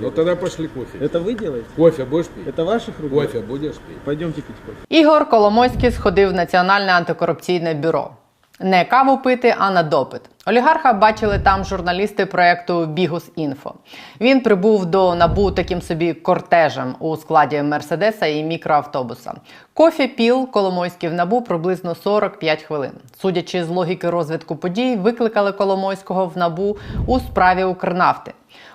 Ну тогда пошли кофе. Это вы делаете? Кофе будешь пить? Это ваших рук? Кофе будешь пить? Пойдемте пить кофе. Ігор Коломойський сходив в Національне антикорупційне бюро. Не каву пити, а на допит. Олігарха бачили там журналісти проекту Бігус Інфо. Він прибув до набу таким собі кортежем у складі Мерседеса і мікроавтобуса. Кофі піл Коломойський в набу приблизно 45 хвилин. Судячи з логіки розвитку подій, викликали Коломойського в набу у справі Укрнафти.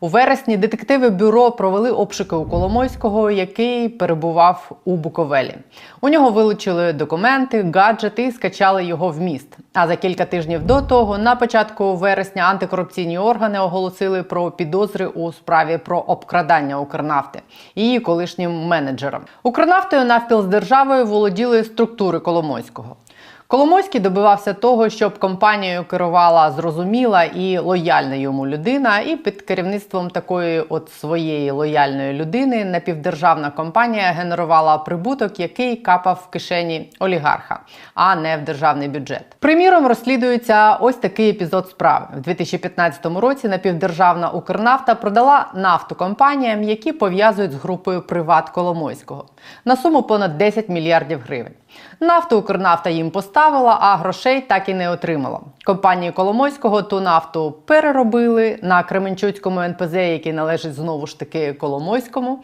У вересні детективи бюро провели обшуки у Коломойського, який перебував у Буковелі. У нього вилучили документи, гаджети і скачали його в міст. А за кілька тижнів до того, на початку вересня, антикорупційні органи оголосили про підозри у справі про обкрадання Укрнафти її колишнім менеджером. Укрнафтою навпіл з державою володіли структури Коломойського. Коломойський добивався того, щоб компанією керувала зрозуміла і лояльна йому людина, і під керівництвом такої от своєї лояльної людини напівдержавна компанія генерувала прибуток, який капав в кишені олігарха, а не в державний бюджет. Приміром розслідується ось такий епізод справи. В 2015 році напівдержавна Укрнафта продала нафту компаніям, які пов'язують з групою Приват Коломойського на суму понад 10 мільярдів гривень. Нафту Укрнафта їм поставила, а грошей так і не отримала. Компанії Коломойського ту нафту переробили на Кременчуцькому НПЗ, який належить знову ж таки Коломойському.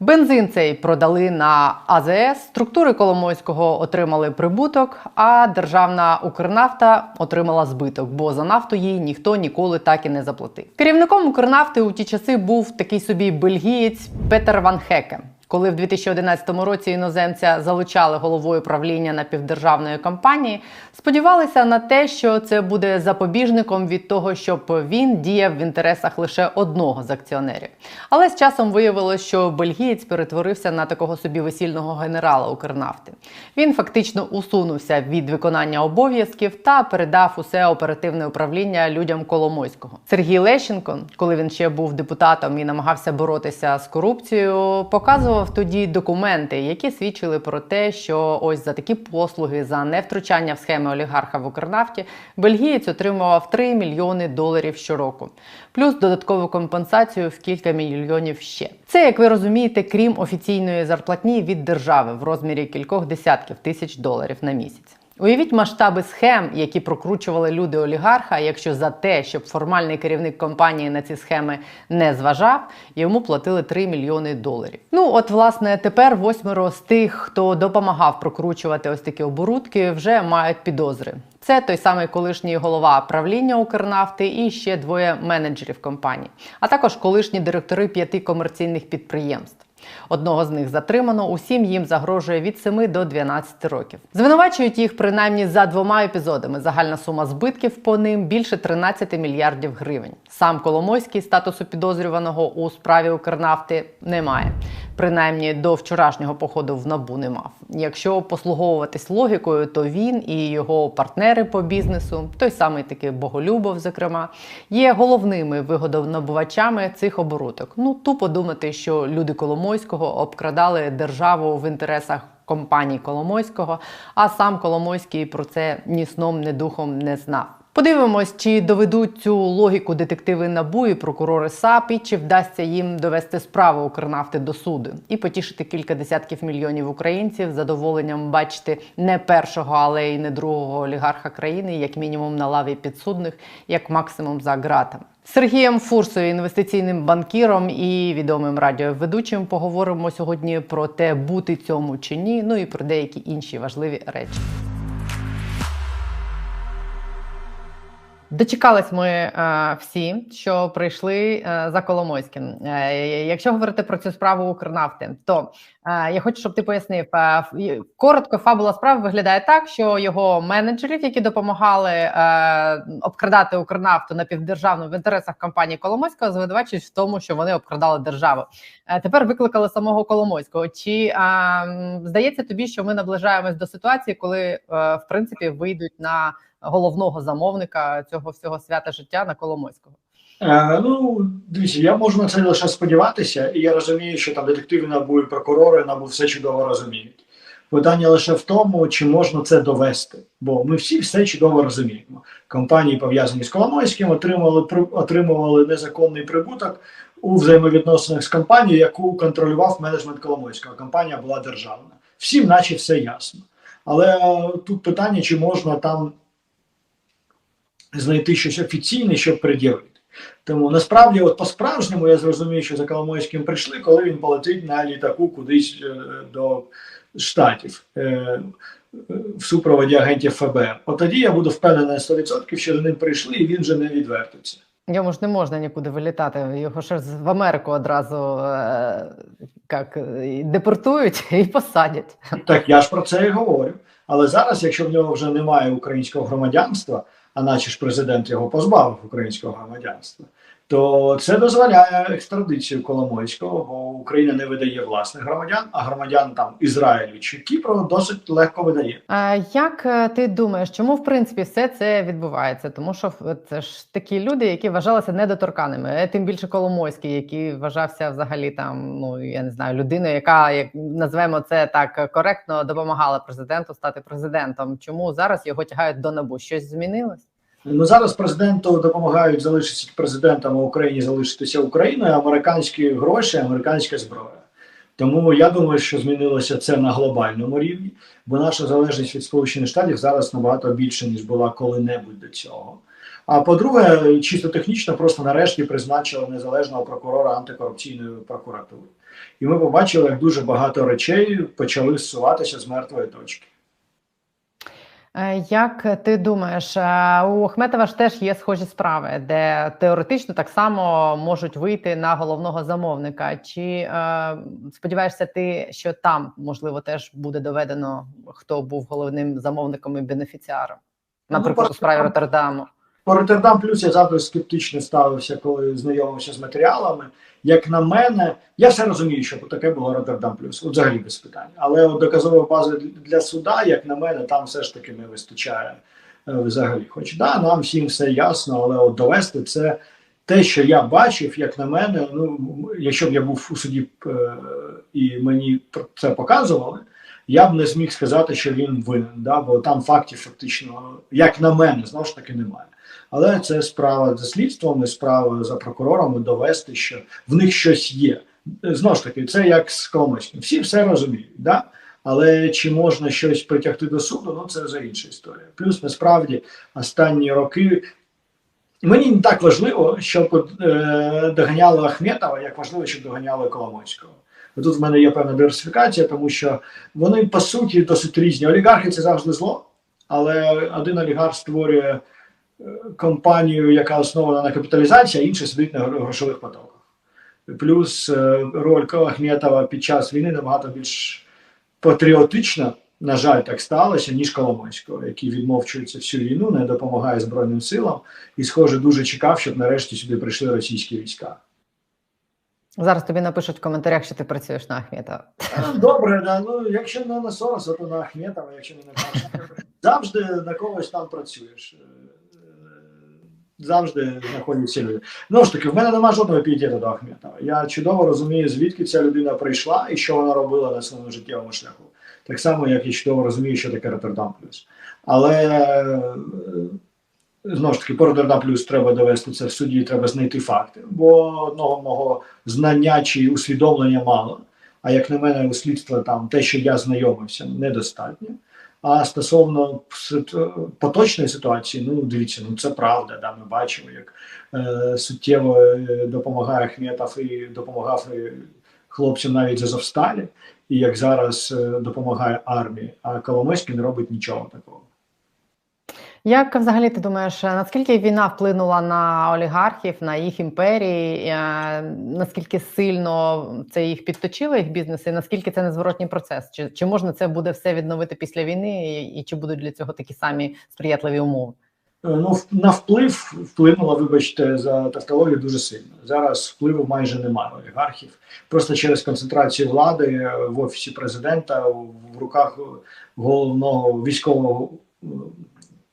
Бензин цей продали на АЗС. Структури Коломойського отримали прибуток, а державна Укрнафта отримала збиток, бо за нафту їй ніхто ніколи так і не заплатив. Керівником Укрнафти у ті часи був такий собі бельгієць Петер Ван Хеке. Коли в 2011 році іноземця залучали головою правління напівдержавної компанії, сподівалися на те, що це буде запобіжником від того, щоб він діяв в інтересах лише одного з акціонерів. Але з часом виявилось, що бельгієць перетворився на такого собі весільного генерала Укрнафти. Він фактично усунувся від виконання обов'язків та передав усе оперативне управління людям Коломойського. Сергій Лещенко, коли він ще був депутатом і намагався боротися з корупцією, показував тоді документи, які свідчили про те, що ось за такі послуги за невтручання в схеми олігарха в Укрнафті бельгієць отримував 3 мільйони доларів щороку, плюс додаткову компенсацію в кілька мільйонів ще. Це, як ви розумієте, крім офіційної зарплатні від держави в розмірі кількох десятків тисяч доларів на місяць. Уявіть масштаби схем, які прокручували люди олігарха, якщо за те, щоб формальний керівник компанії на ці схеми не зважав, йому платили 3 мільйони доларів. Ну от, власне, тепер восьмеро з тих, хто допомагав прокручувати ось такі оборудки, вже мають підозри. Це той самий колишній голова правління Укрнафти і ще двоє менеджерів компанії, а також колишні директори п'яти комерційних підприємств. Одного з них затримано, усім їм загрожує від 7 до 12 років. Звинувачують їх принаймні за двома епізодами. Загальна сума збитків по ним більше 13 мільярдів гривень. Сам Коломойський статусу підозрюваного у справі Укрнафти не має. Принаймні до вчорашнього походу в набу не мав. Якщо послуговуватись логікою, то він і його партнери по бізнесу, той самий таки Боголюбов, зокрема, є головними вигодонабувачами цих оборудок. Ну тупо думати, що люди Коломойського обкрадали державу в інтересах компаній Коломойського, а сам Коломойський про це ні сном, ні духом не знав. Подивимось, чи доведуть цю логіку детективи НАБУ і прокурори САП, і чи вдасться їм довести справу Укрнафти до суду і потішити кілька десятків мільйонів українців задоволенням бачити не першого, але й не другого олігарха країни, як мінімум на лаві підсудних, як максимум за ґратами. Сергієм Фурсою, інвестиційним банкіром і відомим радіоведучим, поговоримо сьогодні про те, бути цьому чи ні, ну і про деякі інші важливі речі. Дочекались ми е, всі, що прийшли е, за Коломойським. Е, якщо говорити про цю справу Укрнафти, то е, я хочу, щоб ти пояснив е, коротко. Фабула справи виглядає так, що його менеджерів, які допомагали е, обкрадати Укрнафту напівдержавну в інтересах компанії Коломойського, звинувачують в тому, що вони обкрадали державу. Е, тепер викликали самого Коломойського. Чи е, здається тобі, що ми наближаємось до ситуації, коли е, в принципі вийдуть на головного замовника цього всього свята життя на Коломойського. Е, ну, дивіться, я можу на це лише сподіватися, і я розумію, що там детективи НАБУ і прокурори НАБУ все чудово розуміють. Питання лише в тому, чи можна це довести. Бо ми всі все чудово розуміємо. Компанії, пов'язані з Коломойським, отримували отримували незаконний прибуток у взаємовідносинах з компанією, яку контролював менеджмент Коломойського. Компанія була державна. Всім, наче все ясно. Але е, тут питання, чи можна там знайти щось офіційне, щоб пред'явити. Тому насправді, от по-справжньому, я зрозумію, що за Коломойським прийшли, коли він полетить на літаку кудись е, до Штатів е, е, в супроводі агентів ФБР. От тоді я буду впевнений на 100%, що за ним прийшли, і він вже не відвертиться. Йому ж не можна нікуди вилітати. Його ж в Америку одразу е, як, депортують і посадять. Так я ж про це і говорю. Але зараз, якщо в нього вже немає українського громадянства, а наче ж президент його позбавив українського громадянства, то це дозволяє екстрадицію Коломойського, бо Україна не видає власних громадян, а громадян там Ізраїлю чи Кіпру досить легко видає. А як е, ти думаєш, чому в принципі все це відбувається? Тому що це ж такі люди, які вважалися недоторканими, Е, тим більше Коломойський, який вважався взагалі там, ну я не знаю, людиною, яка як називаємо це так коректно, допомагала президенту стати президентом. Чому зараз його тягають до набу? Щось змінилось? Ну зараз президенту допомагають залишитися президентом, Україні залишитися Україною, американські гроші, американська зброя. Тому я думаю, що змінилося це на глобальному рівні, бо наша залежність від Сполучених Штатів зараз набагато більше, ніж була коли-небудь до цього. А по-друге, чисто технічно, просто нарешті призначили незалежного прокурора антикорупційної прокуратури. І ми побачили, як дуже багато речей почали зсуватися з мертвої точки. Е, Як ти думаєш, е, у Ахметова ж теж є схожі справи, де теоретично так само можуть вийти на головного замовника? Чи е, сподіваєшся ти, що там можливо теж буде доведено, хто був головним замовником і бенефіціаром? Ну, Наприклад, у справі Роттердаму? По Роттердам Плюс я завжди скептично ставився, коли знайомився з матеріалами. Як на мене, я все розумію, що таке було Роттердам Плюс, от взагалі без питань. Але от доказової бази для суда, як на мене, там все ж таки не вистачає е, взагалі. Хоч да, нам всім все ясно, але от довести це те, що я бачив, як на мене, ну якщо б я був у суді е, і мені це показували. Я б не зміг сказати, що він винен, да? бо там фактів фактично, як на мене, знову ж таки немає. Але це справа за слідством і справа за прокурорами довести, що в них щось є. Знову ж таки, це як з Коломойським. Всі все розуміють, да? але чи можна щось притягти до суду, ну це вже інша історія. Плюс насправді останні роки. Мені не так важливо, щоб е, доганяли Ахметова, як важливо, щоб доганяли Коломойського. Тут в мене є певна диверсифікація, тому що вони по суті досить різні. Олігархи це завжди зло, але один олігарх створює компанію, яка основана на капіталізації, а інший сидить на грошових потоках. Плюс е, роль Ахметова під час війни набагато більш патріотична, на жаль, так сталося, ніж Коломойського, який відмовчується всю війну, не допомагає Збройним силам і, схоже, дуже чекав, щоб нарешті сюди прийшли російські війська. Зараз тобі напишуть в коментарях, що ти працюєш на Ахметова. Добре, да. ну якщо не на Сороса, то на Ахметова, якщо не на Пашка. Завжди на когось там працюєш. Завжди знаходяться люди. Ну ж таки, в мене немає жодного пієтету до Ахметова. Я чудово розумію, звідки ця людина прийшла і що вона робила на своєму життєвому шляху. Так само, як я чудово розумію, що таке Роттердам Плюс. Але е, знову ж таки, по Роттердам Плюс треба довести це в суді, треба знайти факти. Бо одного мого знання чи усвідомлення мало. А як на мене, у слідства там те, що я знайомився, недостатньо. А стосовно поточної ситуації, ну дивіться, ну це правда. Да, ми бачимо, як е, суттєво е, допомагає Ахметов і допомагав і хлопцям навіть з Азовсталі, і як зараз е, допомагає армії. А Коломойський не робить нічого такого. Як взагалі ти думаєш, е, наскільки війна вплинула на олігархів, на їх імперії? е, Наскільки сильно це їх підточило, їх бізнеси? Наскільки це незворотній процес? Чи, чи можна це буде все відновити після війни, і, чи будуть для цього такі самі сприятливі умови? Е, Ну, на вплив вплинула, вибачте, за тавтологію дуже сильно. Зараз впливу майже немає олігархів. Просто через концентрацію влади в офісі президента в руках головного військового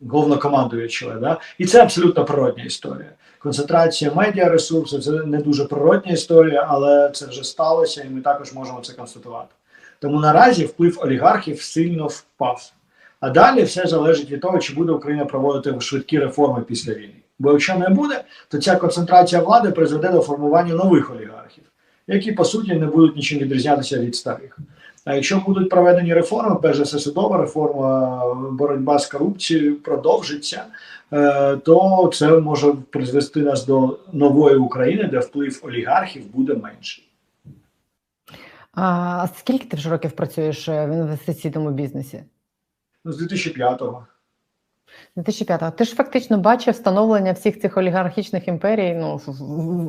головнокомандуючого. Да? І це абсолютно природня історія. Концентрація медіаресурсу це не дуже природня історія, але це вже сталося, і ми також можемо це констатувати. Тому наразі вплив олігархів сильно впав. А далі все залежить від того, чи буде Україна проводити швидкі реформи після війни. Бо якщо не буде, то ця концентрація влади призведе до формування нових олігархів, які по суті не будуть нічим відрізнятися від старих. А якщо будуть проведені реформи, перш за все судова реформа, боротьба з корупцією продовжиться, е, то це може призвести нас до нової України, де вплив олігархів буде менший. А скільки ти вже років працюєш е, в інвестиційному бізнесі? Ну, з 2005-го. 2005-го. Ти ж фактично бачив становлення всіх цих олігархічних імперій ну,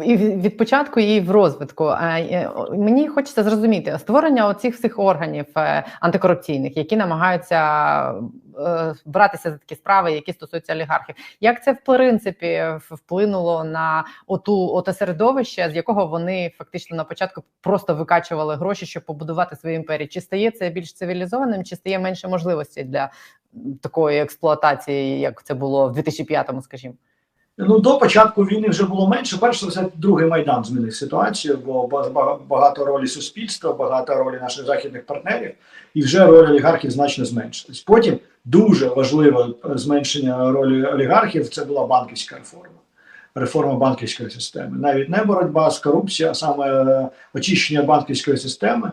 і від початку, і в розвитку. Е, мені хочеться зрозуміти створення оцих всіх органів е, антикорупційних, які намагаються е, братися за такі справи, які стосуються олігархів. Як це в принципі вплинуло на оту оте середовище, з якого вони фактично на початку просто викачували гроші, щоб побудувати свої імперії? Чи стає це більш цивілізованим, чи стає менше можливостей для такої експлуатації, як це було в 2005-му, скажімо. Ну, до початку війни вже було менше. Перше, це другий майдан змінив ситуацію, бо ба- ба- багато ролі суспільства, багато ролі наших західних партнерів, і вже роль олігархів значно зменшилась. Потім дуже важливе е, зменшення ролі олігархів це була банківська реформа. Реформа банківської системи. Навіть не боротьба з корупцією, а саме е, очищення банківської системи,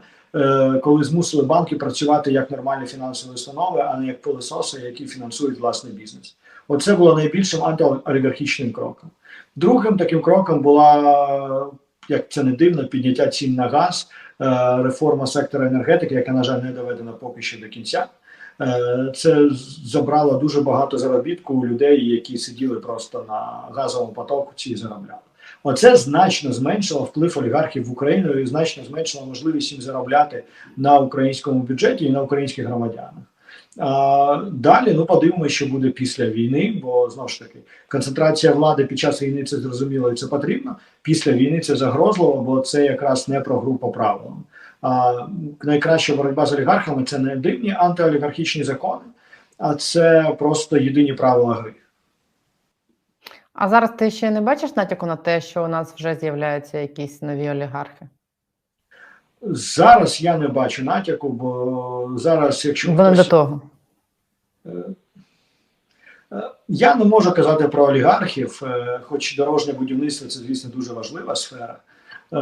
коли змусили банки працювати як нормальні фінансові установи, а не як пилососи, які фінансують власний бізнес. Оце було найбільшим антиолігархічним кроком. Другим таким кроком була, як це не дивно, підняття цін на газ, е, реформа сектора енергетики, яка, на жаль, не доведена поки що до кінця. Е, Це забрало дуже багато заробітку у людей, які сиділи просто на газовому потоку ці заробляли. Оце значно зменшило вплив олігархів в Україну і значно зменшило можливість їм заробляти на українському бюджеті і на українських громадянах. А, далі ну подивимося, що буде після війни, бо знову ж таки концентрація влади під час війни це зрозуміло і це потрібно. Після війни це загрозливо, бо це якраз не про гру по правилам. А найкраща боротьба з олігархами це не дивні антиолігархічні закони, а це просто єдині правила гри. А зараз ти ще не бачиш натяку на те, що у нас вже з'являються якісь нові олігархи? Зараз я не бачу натяку, бо зараз, якщо Вони до того. Е, Я не можу казати про олігархів, е, хоч дорожнє будівництво це, звісно, дуже важлива сфера, е,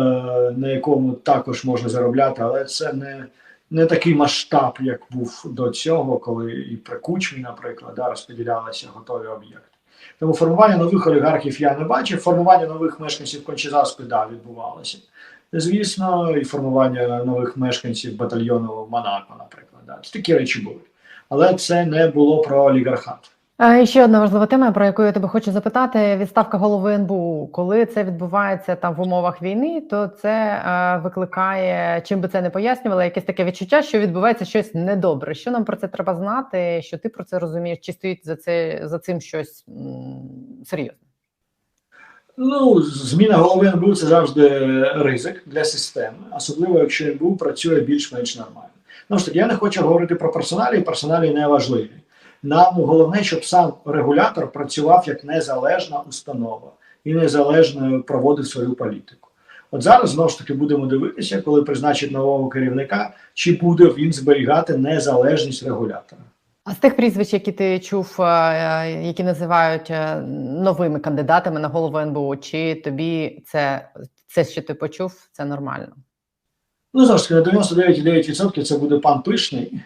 на якому також можна заробляти, але це не, не такий масштаб, як був до цього, коли і при кучмі, наприклад, да, розподілялися готові об'єкти. Тому формування нових олігархів я не бачив. Формування нових мешканців Кончезаспи, да, відбувалося. Звісно, і формування нових мешканців батальйону Монако, наприклад. Да. Такі речі були. Але це не було про олігархат. Ще одна важлива тема, про яку я тебе хочу запитати: відставка голови НБУ. Коли це відбувається там в умовах війни, то це е, викликає, чим би це не пояснювало, якесь таке відчуття, що відбувається щось недобре. Що нам про це треба знати? Що ти про це розумієш? Чи стоїть за це за цим щось серйозне? Ну, зміна голови НБУ це завжди ризик для системи, особливо якщо НБУ працює більш-менш нормально. Ну ж таки, я не хочу говорити про персоналі, персоналі не важливі. Нам головне, щоб сам регулятор працював як незалежна установа і незалежно проводив свою політику. От зараз знову ж таки будемо дивитися, коли призначить нового керівника, чи буде він зберігати незалежність регулятора. А з тих прізвищ, які ти чув, е, які називають е, новими кандидатами на голову НБУ, чи тобі це, це що ти почув, це нормально? Ну, знову ж таки, на 99,9% це буде пан Пишний,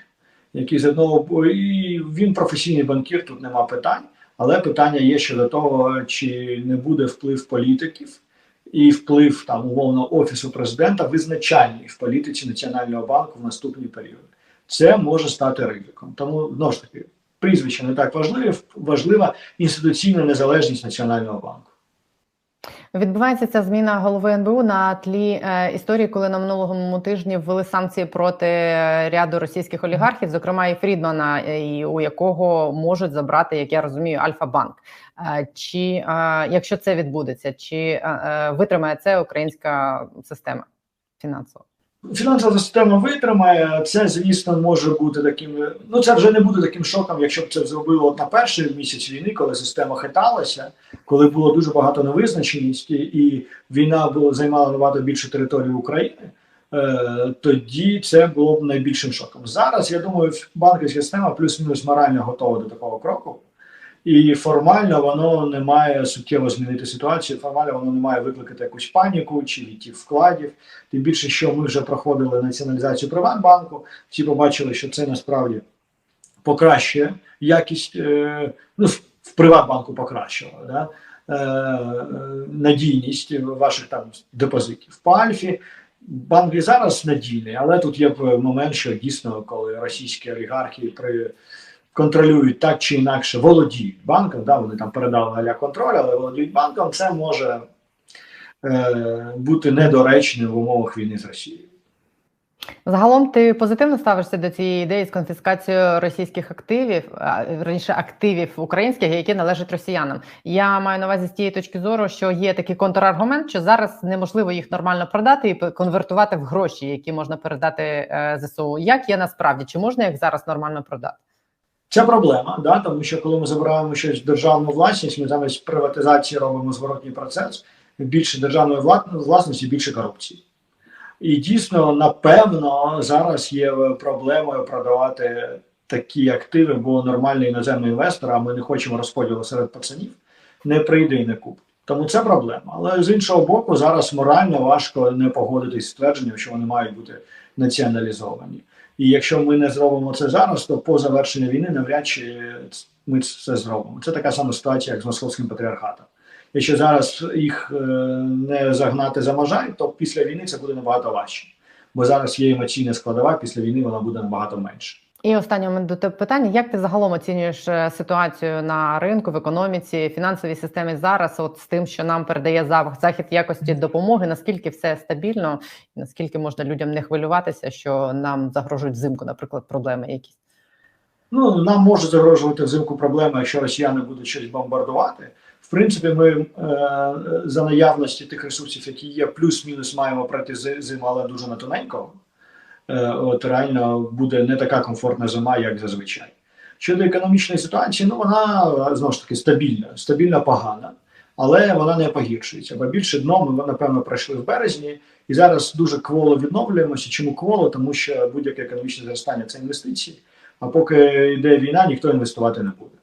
який з одного і він професійний банкір, тут нема питань. Але питання є щодо того, чи не буде вплив політиків і вплив там умовно офісу президента визначальний в політиці Національного банку в наступні періоди. Це може стати ризиком. Тому знову ж таки прізвище не так важливе, важлива інституційна незалежність Національного банку. Відбувається ця зміна голови НБУ на тлі е, історії, коли на минулому тижні ввели санкції проти е, ряду російських олігархів, зокрема і Фрідмана, е, і у якого можуть забрати, як я розумію, Альфа-банк. Е, чи е, якщо це відбудеться, чи витримає це українська система фінансова? Фінансова система витримає. Це, звісно, може бути таким. Ну це вже не буде таким шоком, якщо б це зробило на перший місяць війни, коли система хиталася, коли було дуже багато невизначеності, і війна була займала набагато більше території України. Е, тоді це було б найбільшим шоком. Зараз я думаю, банківська система плюс-мінус морально готова до такого кроку. І формально воно не має суттєво змінити ситуацію. Формально воно не має викликати якусь паніку чи відтік вкладів. Тим більше, що ми вже проходили націоналізацію Приватбанку, всі побачили, що це насправді покращує якість е, ну, в, Приватбанку покращило, да? е, е, надійність ваших там депозитів. По Альфі банк і зараз надійний, але тут є момент, що дійсно, коли російські олігархи при контролюють так чи інакше, володіють банком, да, вони там передали аля контроль, але володіють банком, це може е, бути недоречним в умовах війни з Росією. Загалом ти позитивно ставишся до цієї ідеї з конфіскацією російських активів, раніше активів українських, які належать росіянам. Я маю на увазі з тієї точки зору, що є такий контраргумент, що зараз неможливо їх нормально продати і конвертувати в гроші, які можна передати е, ЗСУ. Як є насправді? Чи можна їх зараз нормально продати? Це проблема, да, тому що коли ми забираємо щось в державну власність, ми замість приватизації робимо зворотній процес. Більше державної власності, більше корупції. І дійсно, напевно, зараз є проблемою продавати такі активи, бо нормальний іноземний інвестор, а ми не хочемо розподілу серед пацанів, не прийде і не купить. Тому це проблема. Але з іншого боку, зараз морально важко не погодитись з твердженням, що вони мають бути націоналізовані. І якщо ми не зробимо це зараз, то по завершенню війни навряд чи ми це зробимо. Це така сама ситуація, як з московським патріархатом. Якщо зараз їх е, не загнати за можай, то після війни це буде набагато важче. Бо зараз є емоційна складова, після війни вона буде набагато менше. І останнє у мене до тебе питання: як ти загалом оцінюєш е, ситуацію на ринку, в економіці, фінансовій системі зараз, от з тим, що нам передає захід якості допомоги, наскільки все стабільно, і наскільки можна людям не хвилюватися, що нам загрожують взимку, наприклад, проблеми якісь? Ну нам може загрожувати взимку проблеми, якщо росіяни будуть щось бомбардувати. В принципі, ми е, за наявності тих ресурсів, які є, плюс-мінус маємо пройти зиму, але дуже на тоненько. Е, от реально буде не така комфортна зима, як зазвичай. Щодо економічної ситуації, ну вона знову ж таки стабільна, стабільно погана, але вона не погіршується. Бо більше дно ми напевно пройшли в березні, і зараз дуже кволо відновлюємося. Чому кволо? Тому що будь-яке економічне зростання це інвестиції. А поки йде війна, ніхто інвестувати не буде.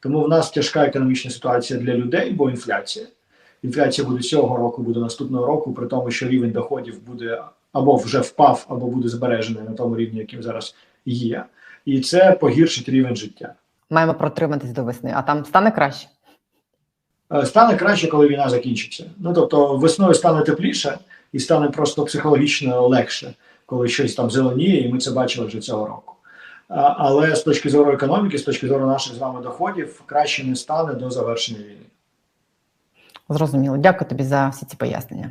Тому в нас тяжка економічна ситуація для людей, бо інфляція. Інфляція буде цього року, буде наступного року, при тому, що рівень доходів буде або вже впав, або буде збережений на тому рівні, яким зараз є. І це погіршить рівень життя. Маємо протриматись до весни, а там стане краще. Е, Стане краще, коли війна закінчиться. Ну тобто весною стане тепліше і стане просто психологічно легше, коли щось там зеленіє, і ми це бачили вже цього року. Але з точки зору економіки, з точки зору наших з вами доходів, краще не стане до завершення війни. Зрозуміло. Дякую тобі за всі ці пояснення.